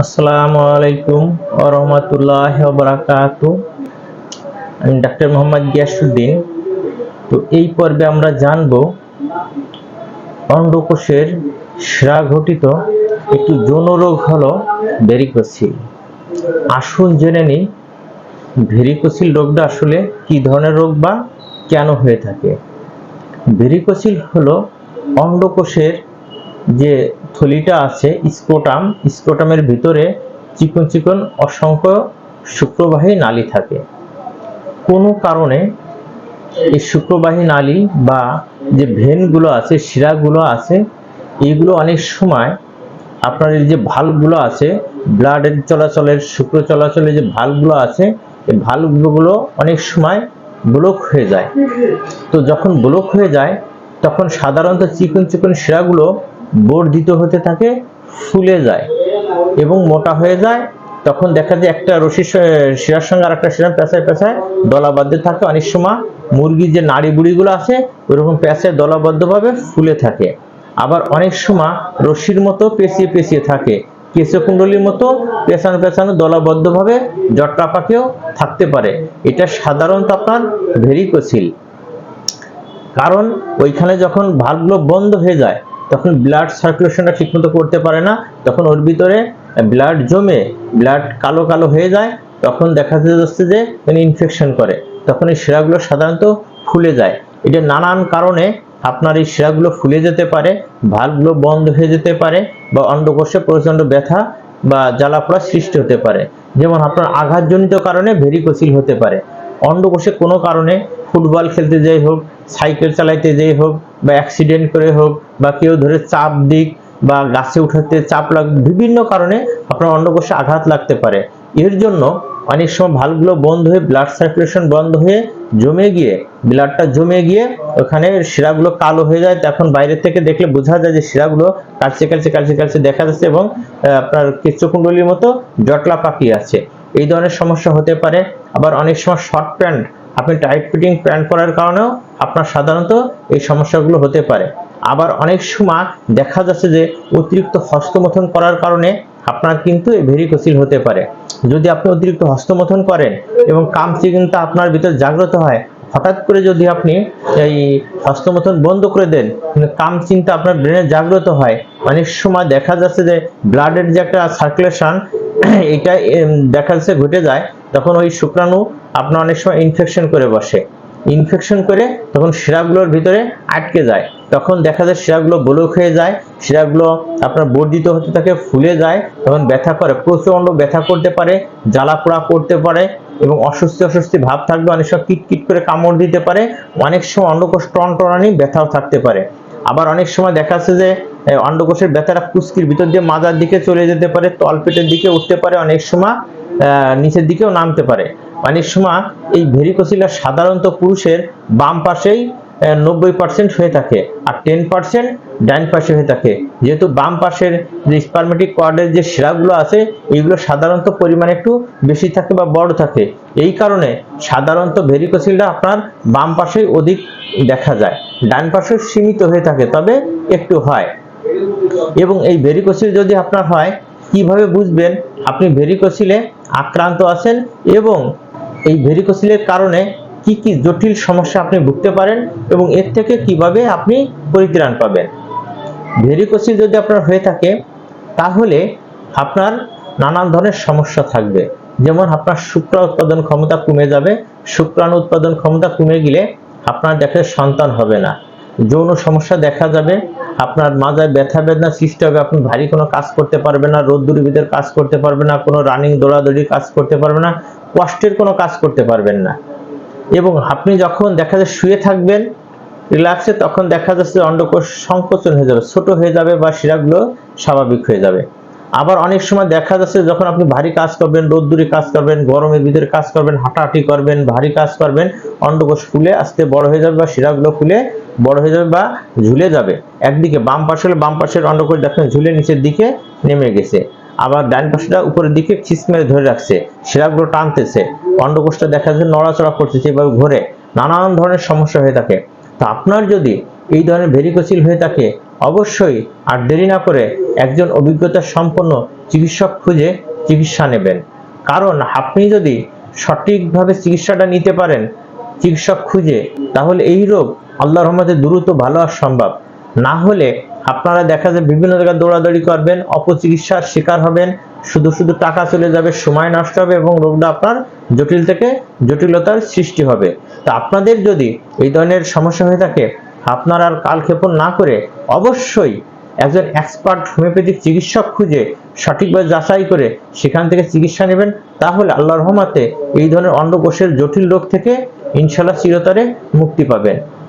আসসালামু আলাইকুম রাহমাতুল্লাহি বারাকাতু। আমি ডাক্তার মোহাম্মদ গিয়াসউদ্দিন। তো এই পর্বে আমরা জানব অন্ডকোষের শিরা ঘটিত একটি যৌন রোগ হলো ভেরিকোসিল। আসুন জেনে নিই ভেরিকোসিল রোগটা আসলে কি ধরনের রোগ বা কেন হয়ে থাকে। ভেরিকোসিল হলো অন্ডকোষের যে থলিটা আছে স্ক্রোটাম স্ক্রোটামের ভিতরে চিকন চিকন অসংখ্য শুক্রবাহী নালী থাকে। কোনো কারণে এই শুক্রবাহী নালী বা যে ভেনগুলো আছে, শিরাগুলো আছে এইগুলো অনেক সময় আপনার যে ভালভগুলো আছে, ব্লাডের চলাচলের, শুক্র চলাচলের যে ভালভগুলো আছে, এই ভালভগুলো অনেক সময় ব্লক হয়ে যায়। তো যখন ব্লক হয়ে যায়, তখন সাধারণত চিকন চিকন শিরাগুলো বর্ধিত হতে থাকে, ফুলে যায় এবং মোটা হয়ে যায়। তখন দেখা যায় একটা রশির শিরার সঙ্গে আর একটা শিরা পেঁচায় পেঁচায় দলাবদ্ধ থাকে। অনেক সময় মুরগির যে নাড়ি বুড়িগুলো আছে, ওইরকম পেঁচায় দলাবদ্ধভাবে ফুলে থাকে। আবার অনেক সময় রশির মতো পেঁচিয়ে পেঁচিয়ে থাকে। কেশকুণ্ডলীর মতো পেঁচানো পেঁচানো দলাবদ্ধভাবে জট্টা পাকেও থাকতে পারে। এটা সাধারণত আপনার ভেরিকোসিল। কারণ ওইখানে যখন ভালভগুলো বন্ধ হয়ে যায় তখন ব্লাড সার্কুলেশনটা ঠিকমতো করতে পারে না, তখন ওর ভিতরে ব্লাড জমে ব্লাড কালো কালো হয়ে যায়, তখন দেখা যাচ্ছে যে ইনফেকশন করে, তখন এই শিরাগুলো সাধারণত ফুলে যায়। এটা নানান কারণে আপনার এই শিরাগুলো ফুলে যেতে পারে ভালগুলো বন্ধ হয়ে যেতে পারে, বা অন্ডকোষে প্রচণ্ড ব্যথা বা জ্বালাপোড়া সৃষ্টি হতে পারে। যেমন আপনার আঘাতজনিত কারণে ভেরিকোসিল হতে পারে। অন্ডকোষে কোনো কারণে ফুটবল খেলতে যাই হোক সাইকেল চালাইতে যাই হোক, বা অ্যাক্সিডেন্ট করে হোক, বা কেউ ধরে চাপ দিক, বা গাছে উঠাতে চাপ লাগ, বিভিন্ন কারণে আপনার অন্ডকোষে আঘাত লাগতে পারে। এর জন্য অনেক সময় ভালগুলো বন্ধ হয়ে ব্লাড সার্কুলেশন বন্ধ হয়ে জমে গিয়ে ব্লাডটা জমে গিয়ে ওখানে শিরাগুলো কালো হয়ে যায়। তখন বাইরে থেকে দেখলে বোঝা যায় যে শিরাগুলো কালচে কালচে কালচে কালচে দেখা যাচ্ছে এবং আপনার কেচ্চকুণ্ডলীর মতো জটলা পাকি আছে। এই ধরনের সমস্যা হতে পারে। আবার অনেক সময় শর্ট প্যান্ট আপনি টাইট ফিটিং প্যান্ট পরার কারণেও আপনার সাধারণত এই সমস্যাগুলো হতে পারে। আবার অনেক সময় দেখা যাচ্ছে যে অতিরিক্ত হস্তমথন করার কারণে আপনার কিন্তু ভেরিকোসিল হতে পারে। যদি আপনি অতিরিক্ত হস্তমথন করেন এবং কামচি কিন্তু আপনার ভিতর জাগ্রত হয়, হঠাৎ করে যদি আপনি এই হস্তমথন বন্ধ করে দেন কাম চিন্তা আপনার ব্রেনে জাগ্রত হয়, অনেক সময় দেখা যাচ্ছে যে ব্লাডের যে একটা সার্কুলেশন এটা দেখা যাচ্ছে ঘটে যায়, তখন ওই শুক্রাণু আপনার অনেক সময় ইনফেকশন করে বসে। ইনফেকশন করে তখন শিরাগুলোর ভিতরে আটকে যায়। তখন দেখা যায় শিরাগুলো ব্লক হয়ে যায়, শিরাগুলো আপনার বর্ধিত হতে থাকে, ফুলে যায়, তখন ব্যথা করে। প্রচণ্ড ব্যথা করতে পারে জ্বালা পোড়া করতে পারে, এবং অস্বস্তি অস্বস্তি ভাব থাকবে অনেক সময় কিটকিট করে কামড় দিতে পারে। অনেক সময় অন্ডকোষ টনটনানি ব্যথাও থাকতে পারে। আবার অনেক সময় দেখা যাচ্ছে যে অন্ডকোষের ব্যথাটা কুস্কির ভিতর দিয়ে মাজার দিকে চলে যেতে পারে তলপেটের দিকে উঠতে পারে, অনেক সময় নিচের দিকেও নামতে পারে। অনেক সময় এই ভেরিকোসিলা সাধারণত পুরুষের বাম পাশেই নব্বই পার্সেন্ট হয়ে থাকে আর টেন পার্সেন্ট ডাইন পাশে হয়ে থাকে। যেহেতু বাম পাশের যে স্পারমেটিক কর্ডের যে শিরাগুলো আছে, এইগুলো সাধারণত পরিমাণ একটু বেশি থাকে বা বড় থাকে। এই কারণে সাধারণত ভেরিকোসিলটা আপনার বাম পাশেই অধিক দেখা যায়, ডান পাশে সীমিত হয়ে থাকে, তবে একটু হয়। এবং এই ভেরিকোসিল যদি আপনার হয়, কীভাবে বুঝবেন? আপনি ভেরিকোসিলে আক্রান্ত আছেন এবং এই ভেরিকোসিলের কারণে কি কি জটিল সমস্যা আপনি ভুগতে পারেন এবং এর থেকে কীভাবে আপনি পরিত্রাণ পাবেন? ভেরিকোসিল যদি আপনার হয়ে থাকে, তাহলে আপনার নানান ধরনের সমস্যা থাকবে। যেমন আপনার শুক্র উৎপাদন ক্ষমতা কমে যাবে, শুক্রাণু উৎপাদন ক্ষমতা কমে গেলে আপনার দেখে সন্তান হবে না। যৌন সমস্যা দেখা যাবে আপনার মাজায় ব্যথা বেদনা সৃষ্টি হবে আপনি ভারী কোনো কাজ করতে পারবেন না, রোদ্দুরের ভিতরে কাজ করতে পারবেন না, কোনো রানিং দৌড়াদৌড়ি কাজ করতে পারবেন না, কষ্টের কোনো কাজ করতে পারবেন না। এবং আপনি যখন দেখা যায় শুয়ে থাকবেন রিল্যাক্সে তখন দেখা যাচ্ছে অন্ডকোষ সংকোচন হয়ে যাবে, ছোট হয়ে যাবে বা শিরাগুলো স্বাভাবিক হয়ে যাবে। আবার অনেক সময় দেখা যাচ্ছে যখন আপনি ভারী কাজ করবেন, রোদ্দুরে কাজ করবেন, গরমের ভিতরে কাজ করবেন, হাঁটাহাঁটি করবেন, ভারী কাজ করবেন অন্ডকোষ ফুলে আস্তে বড় হয়ে যাবে বা শিরাগুলো ফুলে বড় হয়ে যাবে বা ঝুলে যাবে। একদিকে বাম পাশে হলে বাম পাশের অন্ডকোষ দেখেন ঝুলে নিচের দিকে নেমে গেছে। আবার ডান পাশটা উপরের দিকে খিস মেরে ধরে রাখছে, শিরাগুলো টানতেছে। অন্ডকোষটা দেখা যাচ্ছে নড়াচড়া করতেছে এভাবে ঘোরে। নানান ধরনের সমস্যা হয়ে থাকে। তো আপনার যদি এই ধরনের ভেরিকোসিল হয়ে থাকে, অবশ্যই আর দেরি না করে একজন অভিজ্ঞতা সম্পন্ন চিকিৎসক খুঁজে চিকিৎসা নেবেন। কারণ আপনি যদি সঠিকভাবে চিকিৎসাটা নিতে পারেন, চিকিৎসক খুঁজে, তাহলে এই রোগ আল্লাহর রহমতে দ্রুত ভালো হওয়া সম্ভব। না হলে আপনারা দেখা যায় বিভিন্ন জায়গায় দৌড়াদৌড়ি করবেন, অপচিকিৎসার শিকার হবেন, শুধু শুধু টাকা চলে যাবে, সময় নষ্ট হবে এবং রোগটা আপনার জটিল থেকে জটিলতার সৃষ্টি হবে। তা আপনাদের যদি এই ধরনের সমস্যা হয়ে থাকে, আপনারা আর কালক্ষেপণ না করে অবশ্যই একজন এক্সপার্ট হোমিওপ্যাথিক চিকিৎসক খুঁজে সঠিকভাবে যাচাই করে সেখান থেকে চিকিৎসা নেবেন। তাহলে আল্লাহ রহমাতে এই ধরনের অন্ডকোষের জটিল রোগ থেকে ইনশাল্লাহ চিরতরে মুক্তি পাবেন।